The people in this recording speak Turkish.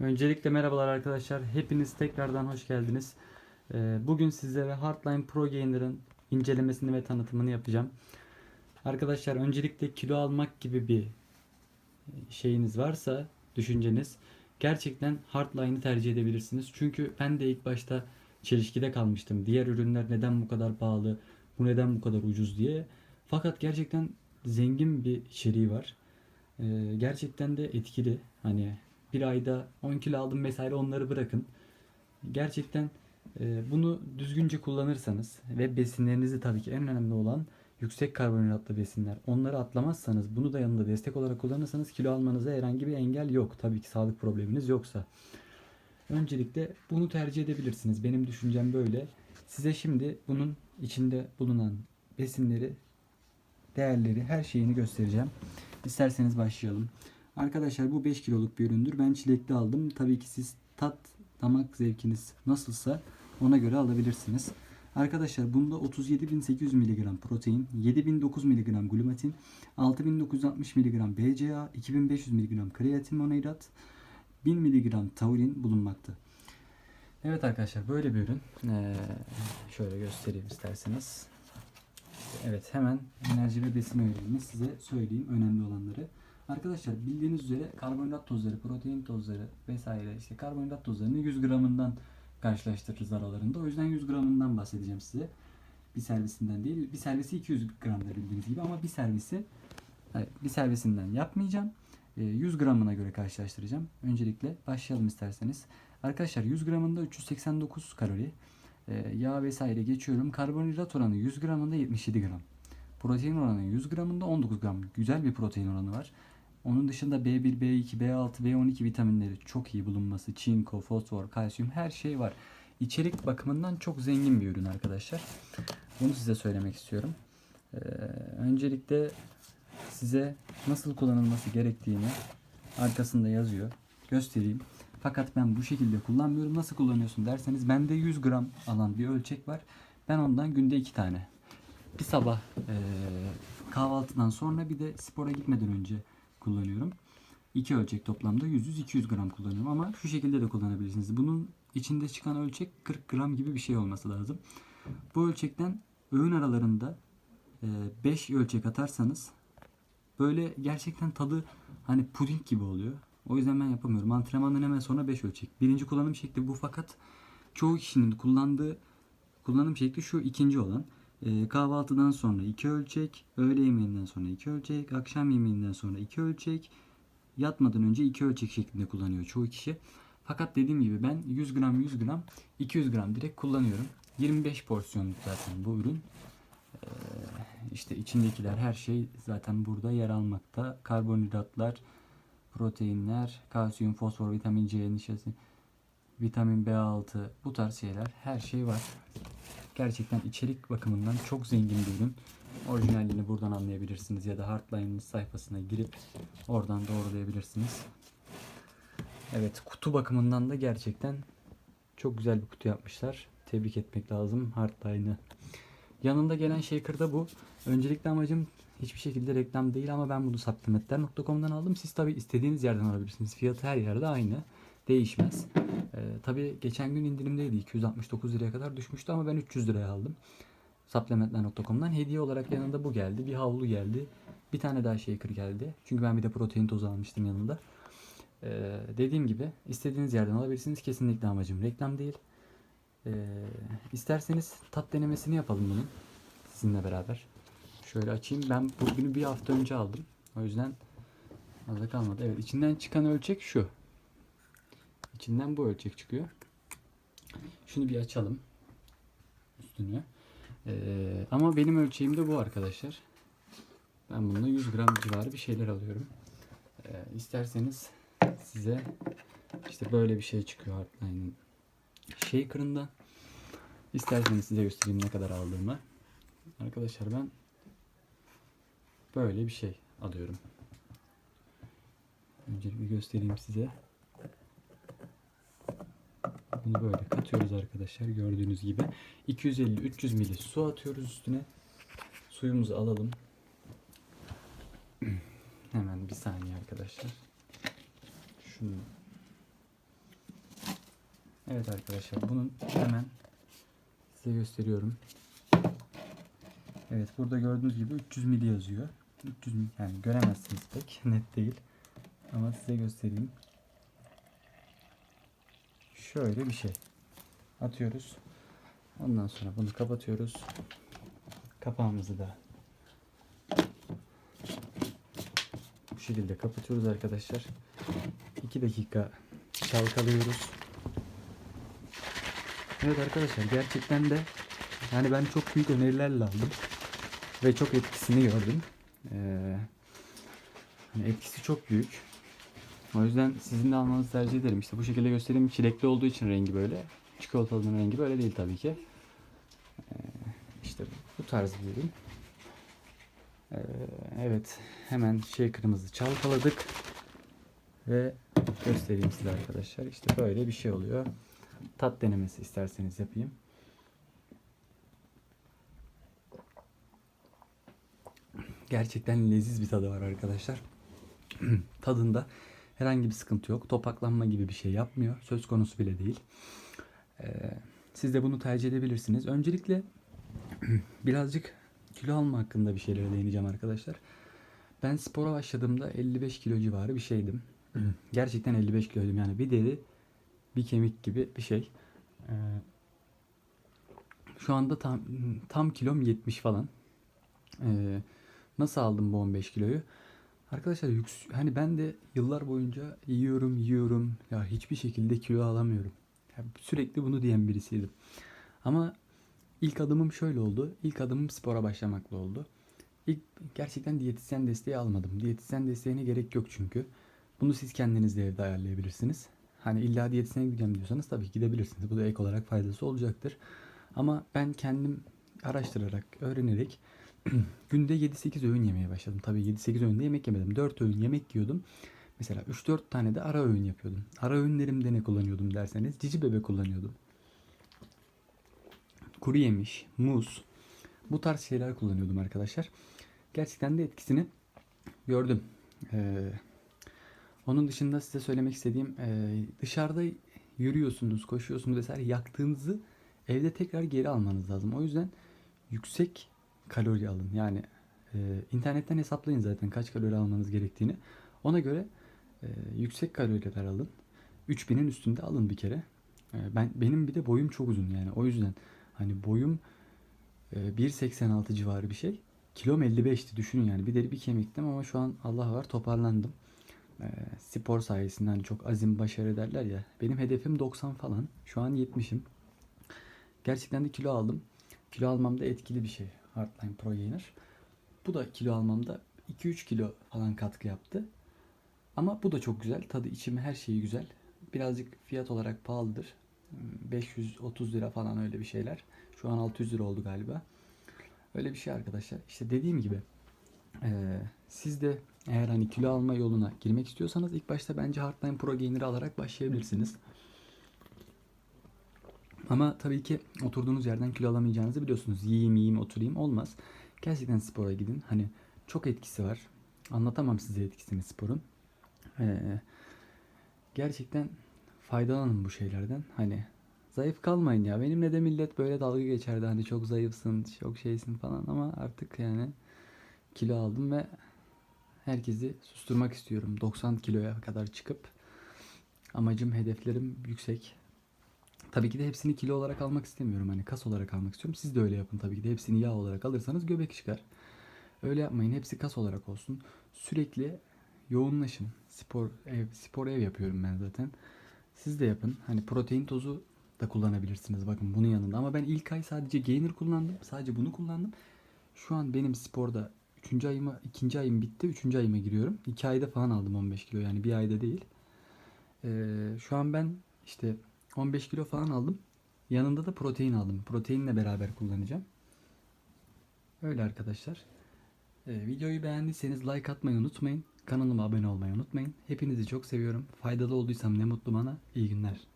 Öncelikle merhabalar arkadaşlar. Hepiniz tekrardan hoş geldiniz. Ee, Bugün sizlere Hardline Pro Gainer'ın incelemesini ve tanıtımını yapacağım. Arkadaşlar öncelikle kilo almak gibi bir şeyiniz varsa, düşünceniz gerçekten Hardline'ı tercih edebilirsiniz. Çünkü ben de ilk başta çelişkide kalmıştım. Diğer ürünler neden bu kadar pahalı, bu neden bu kadar ucuz diye. Fakat gerçekten zengin bir içeriği var. Ee, gerçekten de etkili. Hani bir ayda 10 kilo aldım vesaire onları bırakın. Gerçekten e, bunu düzgünce kullanırsanız ve besinlerinizi tabii ki en önemli olan yüksek karbonhidratlı besinler. Onları atlamazsanız bunu da yanında destek olarak kullanırsanız kilo almanıza herhangi bir engel yok. Tabii ki sağlık probleminiz yoksa. Öncelikle bunu tercih edebilirsiniz. Benim düşüncem böyle. Size şimdi bunun içinde bulunan besinleri, değerleri, her şeyini göstereceğim. İsterseniz başlayalım. Arkadaşlar bu 5 kiloluk bir üründür. Ben çilekli aldım. Tabii ki siz tat, damak zevkiniz nasılsa ona göre alabilirsiniz. Arkadaşlar bunda 37.800 mg protein, 7.009 mg glumatin, 6.960 mg BCA, 2.500 mg kreatin monhidrat, 1000 mg taurin bulunmakta. Evet arkadaşlar böyle bir ürün. Ee, şöyle göstereyim isterseniz. Evet hemen enerji ve besin öğelerini size söyleyeyim önemli olanları. Arkadaşlar bildiğiniz üzere karbonhidrat tozları, protein tozları vesaire işte karbonhidrat tozlarını 100 gramından karşılaştırırız aralarında. O yüzden 100 gramından bahsedeceğim size. Bir servisinden değil. Bir servisi 200 gramda bildiğiniz gibi ama bir servisi bir servisinden yapmayacağım. Ee, 100 gramına göre karşılaştıracağım. Öncelikle başlayalım isterseniz. Arkadaşlar 100 gramında 389 kalori. Ee, yağ vesaire geçiyorum. Karbonhidrat oranı 100 gramında 77 gram. Protein oranı 100 gramında 19 gram. Güzel bir protein oranı var. Onun dışında B1, B2, B6, B12 vitaminleri çok iyi bulunması. Çinko, fosfor, kalsiyum her şey var. İçerik bakımından çok zengin bir ürün arkadaşlar. Bunu size söylemek istiyorum. Ee, öncelikle size nasıl kullanılması gerektiğini arkasında yazıyor. Göstereyim. Fakat ben bu şekilde kullanmıyorum. Nasıl kullanıyorsun derseniz bende 100 gram alan bir ölçek var. Ben ondan günde 2 tane. Bir sabah eee, kahvaltıdan sonra bir de spora gitmeden önce kullanıyorum. İki ölçek toplamda 100-200 gram kullanıyorum ama şu şekilde de kullanabilirsiniz. Bunun içinde çıkan ölçek 40 gram gibi bir şey olması lazım. Bu ölçekten öğün aralarında 5 ölçek atarsanız böyle gerçekten tadı hani puding gibi oluyor. O yüzden ben yapamıyorum. Antrenmandan hemen sonra 5 ölçek. Birinci kullanım şekli bu fakat çoğu kişinin kullandığı kullanım şekli şu ikinci olan. Ee, kahvaltıdan sonra 2 ölçek, öğle yemeğinden sonra 2 ölçek, akşam yemeğinden sonra 2 ölçek, yatmadan önce 2 ölçek şeklinde kullanıyor çoğu kişi. Fakat dediğim gibi ben 100 gram 100 gram 200 gram direkt kullanıyorum. 25 porsiyonluk zaten bu ürün. Ee, işte içindekiler her şey zaten burada yer almakta. Karbonhidratlar, proteinler, kalsiyum, fosfor, vitamin C, nişası, vitamin B6 bu tarz şeyler her şey var. Gerçekten içerik bakımından çok zengin bir ürün. Orijinalliğini buradan anlayabilirsiniz ya da Hardline'ın sayfasına girip oradan doğrulayabilirsiniz. Evet kutu bakımından da gerçekten çok güzel bir kutu yapmışlar. Tebrik etmek lazım Hardline'ı. Yanında gelen shaker da bu. Öncelikle amacım hiçbir şekilde reklam değil ama ben bunu supplementler.com'dan aldım. Siz tabi istediğiniz yerden alabilirsiniz. Fiyatı her yerde aynı. Değişmez. Ee, tabi geçen gün indirimdeydi. 269 liraya kadar düşmüştü ama ben 300 liraya aldım. Supplementler.com'dan hediye olarak yanında bu geldi. Bir havlu geldi. Bir tane daha shaker geldi. Çünkü ben bir de protein tozu almıştım yanında. Ee, dediğim gibi istediğiniz yerden alabilirsiniz. Kesinlikle amacım reklam değil. Ee, isterseniz tat denemesini yapalım bunun. Sizinle beraber. Şöyle açayım. Ben bugünü bir hafta önce aldım. O yüzden fazla kalmadı. Evet içinden çıkan ölçek şu. İçinden bu ölçek çıkıyor. Şunu bir açalım. Üstünü. Ee, ama benim ölçeğim de bu arkadaşlar. Ben bununla 100 gram civarı bir şeyler alıyorum. Ee, isterseniz size işte böyle bir şey çıkıyor Hardline'ın shaker'ında. İsterseniz size göstereyim ne kadar aldığımı. Arkadaşlar ben böyle bir şey alıyorum. Öncelikle göstereyim size. Bunu böyle katıyoruz arkadaşlar gördüğünüz gibi. 250-300 ml su atıyoruz üstüne. Suyumuzu alalım. Hemen bir saniye arkadaşlar. Şunu Evet arkadaşlar bunun hemen size gösteriyorum. Evet burada gördüğünüz gibi 300 mili yazıyor. 300 mil yani göremezsiniz pek net değil. Ama size göstereyim. Şöyle bir şey. Atıyoruz. Ondan sonra bunu kapatıyoruz. Kapağımızı da bu şekilde kapatıyoruz arkadaşlar. 2 dakika çalkalıyoruz. Evet arkadaşlar gerçekten de yani ben çok büyük önerilerle aldım ve çok etkisini gördüm. Ee, hani etkisi çok büyük. O yüzden sizin de almanızı tercih ederim. İşte bu şekilde göstereyim. Çilekli olduğu için rengi böyle. Çikolatalının rengi böyle değil tabii ki. Ee, işte bu tarz bir ürün. Ee, evet hemen şey kırmızı çalkaladık ve göstereyim size arkadaşlar. İşte böyle bir şey oluyor. Tat denemesi isterseniz yapayım. Gerçekten leziz bir tadı var arkadaşlar. Tadında herhangi bir sıkıntı yok. Topaklanma gibi bir şey yapmıyor. Söz konusu bile değil. Ee, siz de bunu tercih edebilirsiniz. Öncelikle birazcık kilo alma hakkında bir şeylere değineceğim arkadaşlar. Ben spora başladığımda 55 kilo civarı bir şeydim. Gerçekten 55 kiloydum yani bir deri bir kemik gibi bir şey. Ee, şu anda tam tam kilom 70 falan. Ee, nasıl aldım bu 15 kiloyu? Arkadaşlar yüks hani ben de yıllar boyunca yiyorum yiyorum ya hiçbir şekilde kilo alamıyorum. Ya sürekli bunu diyen birisiydim. Ama ilk adımım şöyle oldu. İlk adımım spora başlamakla oldu. İlk gerçekten diyetisyen desteği almadım. Diyetisyen desteğine gerek yok çünkü. Bunu siz kendiniz de evde ayarlayabilirsiniz. Hani illa diyetisyene gideceğim diyorsanız tabii ki gidebilirsiniz. Bu da ek olarak faydası olacaktır. Ama ben kendim araştırarak, öğrenerek günde 7-8 öğün yemeye başladım. Tabii 7-8 öğünde yemek yemedim. 4 öğün yemek yiyordum. Mesela 3-4 tane de ara öğün yapıyordum. Ara öğünlerimde ne kullanıyordum derseniz cici bebe kullanıyordum. Kuru yemiş, muz bu tarz şeyler kullanıyordum arkadaşlar. Gerçekten de etkisini gördüm. Ee, onun dışında size söylemek istediğim e, dışarıda yürüyorsunuz, koşuyorsunuz vesaire yaktığınızı evde tekrar geri almanız lazım. O yüzden yüksek kalori alın. Yani e, internetten hesaplayın zaten kaç kalori almanız gerektiğini. Ona göre e, yüksek kaloriler alın. 3000'in üstünde alın bir kere. E, ben benim bir de boyum çok uzun yani. O yüzden hani boyum e, 1.86 civarı bir şey. Kilom 55'ti düşünün yani. Bir deri bir kemiktim ama şu an Allah var toparlandım. E, spor sayesinde hani çok azim başarı derler ya. Benim hedefim 90 falan. Şu an 70'im. Gerçekten de kilo aldım. Kilo almamda etkili bir şey. Hardline Pro Gainer. Bu da kilo almamda 2-3 kilo falan katkı yaptı. Ama bu da çok güzel. Tadı içimi her şeyi güzel. Birazcık fiyat olarak pahalıdır. 530 lira falan öyle bir şeyler. Şu an 600 lira oldu galiba. Öyle bir şey arkadaşlar. İşte dediğim gibi ee, siz de eğer hani kilo alma yoluna girmek istiyorsanız ilk başta bence Hardline Pro Gainer'ı alarak başlayabilirsiniz. Ama tabii ki oturduğunuz yerden kilo alamayacağınızı biliyorsunuz. Yiyeyim yiyeyim oturayım olmaz. Gerçekten spora gidin. Hani çok etkisi var. Anlatamam size etkisini sporun. Ee, gerçekten faydalanın bu şeylerden. Hani zayıf kalmayın ya. Benimle de millet böyle dalga geçerdi. Hani çok zayıfsın, çok şeysin falan ama artık yani kilo aldım ve herkesi susturmak istiyorum. 90 kiloya kadar çıkıp amacım, hedeflerim yüksek. Tabii ki de hepsini kilo olarak almak istemiyorum. Hani kas olarak almak istiyorum. Siz de öyle yapın tabii ki de. Hepsini yağ olarak alırsanız göbek çıkar. Öyle yapmayın. Hepsi kas olarak olsun. Sürekli yoğunlaşın. Spor ev, spor ev yapıyorum ben zaten. Siz de yapın. Hani protein tozu da kullanabilirsiniz. Bakın bunun yanında. Ama ben ilk ay sadece gainer kullandım. Sadece bunu kullandım. Şu an benim sporda 3. ayıma 2. ayım bitti. 3. ayıma giriyorum. 2 ayda falan aldım 15 kilo. Yani bir ayda değil. Ee, şu an ben işte 15 kilo falan aldım. Yanında da protein aldım. Proteinle beraber kullanacağım. Öyle arkadaşlar. Ee, videoyu beğendiyseniz like atmayı unutmayın. Kanalıma abone olmayı unutmayın. Hepinizi çok seviyorum. Faydalı olduysam ne mutlu bana. İyi günler.